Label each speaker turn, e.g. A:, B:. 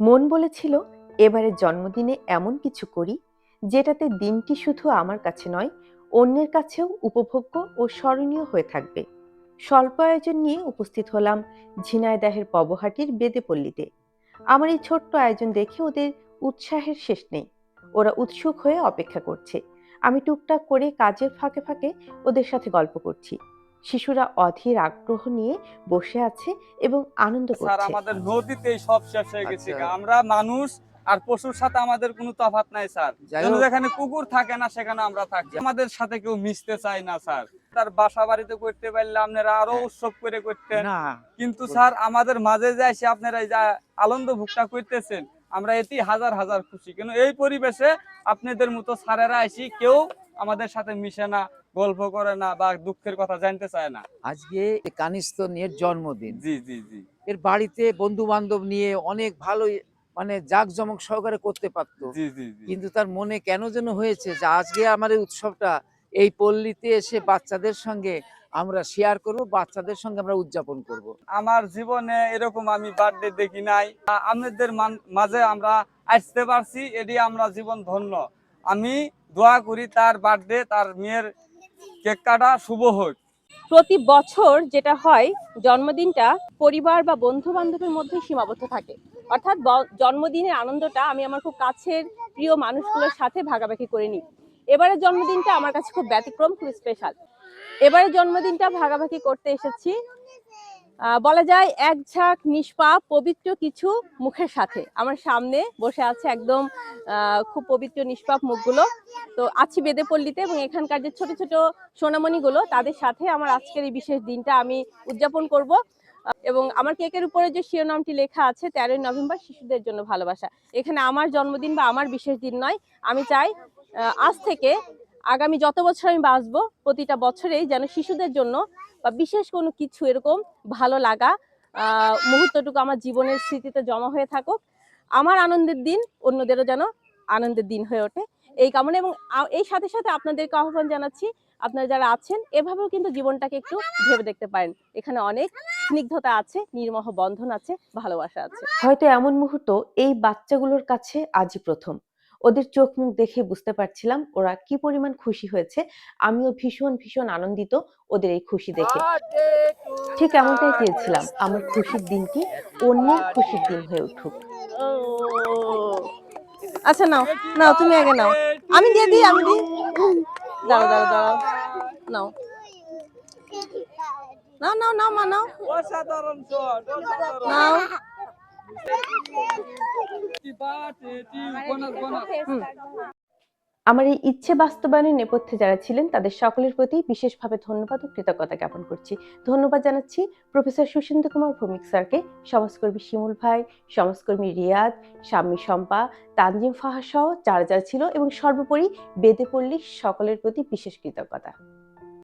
A: মন বলেছিল এবারের জন্মদিনে এমন কিছু করি, যেটাতে দিনটি শুধু আমার কাছে নয়, অন্যের কাছেও উপভোগ্য ও স্মরণীয় হয়ে থাকবে। স্বল্প আয়োজন নিয়ে উপস্থিত হলাম ঝিনাইদাহের পবহাটির বেদেপল্লীতে। আমার এই ছোট্ট আয়োজন দেখে ওদের উৎসাহের শেষ নেই। ওরা উৎসুক হয়ে অপেক্ষা করছে। আমি টুকটাক করে কাজের ফাঁকে ফাঁকে ওদের সাথে গল্প করছি। শিশুরা অধীর আগ্রহ নিয়ে বসে আছে এবং আনন্দ
B: স্যার
A: করছে।
B: আমাদের নদীতেই সব শেষ হয়ে গেছে।
C: আচ্ছা।
B: আমরা মানুষ আর পশুর সাথে আমাদের কোনো তফাৎ নাই স্যার। যেন যেখানে কুকুর থাকে না সেখানে আমরা থাকি। আমাদের সাথে কেউ মিশতে চাই না স্যার। তার বাসা বাড়িতে করতে পারলে আপনারা আরও উৎসব করে করতেন। কিন্তু স্যার আমাদের মাঝে যে এসে আপনারা এই যে আনন্দ ভুগটা করতেছেন আমরা এটি হাজার হাজার খুশি। কিন্তু এই পরিবেশে আপনাদের মতো স্যারেরা আসি কেউ আমাদের সাথে মিশে না গল্প করে না বা দুঃখের কথা জানতে চায় না।
C: আজকে কানিস্তনের জন্মদিন।
B: জি জি জি।
C: এর বাড়িতে বন্ধু বান্ধব নিয়ে অনেক ভালো মানে জাঁকজমক সহকারে করতে পারতো। কিন্তু তার মনে কেন যেন হয়েছে যে আজকে আমার এই উৎসবটা এই পল্লীতে এসে বাচ্চাদের সঙ্গে আমরা শেয়ার করব বাচ্চাদের সঙ্গে আমরা উদযাপন করব।
B: আমার জীবনে এরকম আমি বার্থডে দেখি নাই। আ- আপনাদের মান- মাঝে আমরা আসতে পারছি এটি আমরা জীবন ধন্য। আমি দোয়া করি তার বার্থডে তার মেয়ের কেক কাটা শুভ হোক।
D: প্রতি বছর যেটা হয়, জন্মদিনটা পরিবার বা বন্ধু বান্ধবের মধ্যে সীমাবদ্ধ থাকে। অর্থাৎ জন্মদিনের আনন্দটা আমি আমার খুব কাছের প্রিয় মানুষগুলোর সাথে ভাগাভাগি করে নিই। এবারের জন্মদিনটা আমার কাছে খুব ব্যতিক্রম, খুব স্পেশাল এবারের জন্মদিনটা ভাগাভাগি করতে এসেছি বলা যায় এক ঝাঁক নিষ্পাপ পবিত্র কিছু মুখের সাথে। আমার সামনে বসে আছে একদম খুব পবিত্র নিষ্পাপ মুখগুলো। তো আছি বেদেপল্লীতে এবং এখানকার যে ছোট ছোট সোনামণিগুলো, তাদের সাথে আমার আজকের এই বিশেষ দিনটা আমি উদযাপন করব। এবং আমার কেকের উপরে যে শিরোনামটি লেখা আছে, তেরোই নভেম্বর, শিশুদের জন্য ভালোবাসা। এখানে আমার জন্মদিন বা আমার বিশেষ দিন নয়। আমি চাই আজ থেকে আগামী যত বছর আমি বাঁচবো, প্রতিটা বছরেই যেন শিশুদের জন্য বা বিশেষ কোনো কিছু এরকম ভালো লাগা মুহূর্তটুকু আমার জীবনের স্মৃতিতে জমা হয়ে থাকুক। আমার আনন্দের দিন অন্যদেরও যেন আনন্দের দিন হয়ে ওঠে। এই কামনা এবং এই সাথে সাথে আপনাদেরকে আহ্বান জানাচ্ছি, আপনারা যারা আছেন, এভাবেও কিন্তু জীবনটাকে একটু ভেবে দেখতে পারেন। এখানে অনেক স্নিগ্ধতা আছে, নির্মহ বন্ধন আছে, ভালোবাসা আছে।
A: হয়তো এমন মুহূর্ত এই বাচ্চাগুলোর কাছে আজই প্রথম। ওদের চোখ মুখ দেখে বুঝতে পারছিলাম ওরা কি পরিমাণ খুশি হয়েছে। আমিও ভীষণ ভীষণ আনন্দিত ওদের এই খুশি দেখে। ঠিক এমনটাই চেয়েছিলাম আমার খুশির দিনটি অন্যের খুশির দিন হয়ে উঠুক।
D: আচ্ছা নাও নাও তুমি আগে নাও। আমি দিয়ে দিই আমি দিই। দাঁড়াও দাঁড়াও দাঁড়াও নাও। নাও নাও নাও মা নাও। নাও।
A: আমার এই ইচ্ছে বাস্তবায়নের নেপথ্যে যারা ছিলেন, তাদের সকলের প্রতি বিশেষভাবে ধন্যবাদ ও কৃতজ্ঞতা জ্ঞাপন করছি। ধন্যবাদ জানাচ্ছি প্রফেসর সুশীন্দ্র কুমার ভৌমিক স্যারকে, সমাজকর্মী শিমুল ভাই, সমাজকর্মী রিয়াদ শাম্মী শম্পা, তানজিম ফাহা সহ যারা যারা ছিল এবং সর্বোপরি বেদে পল্লী সকলের প্রতি বিশেষ কৃতজ্ঞতা।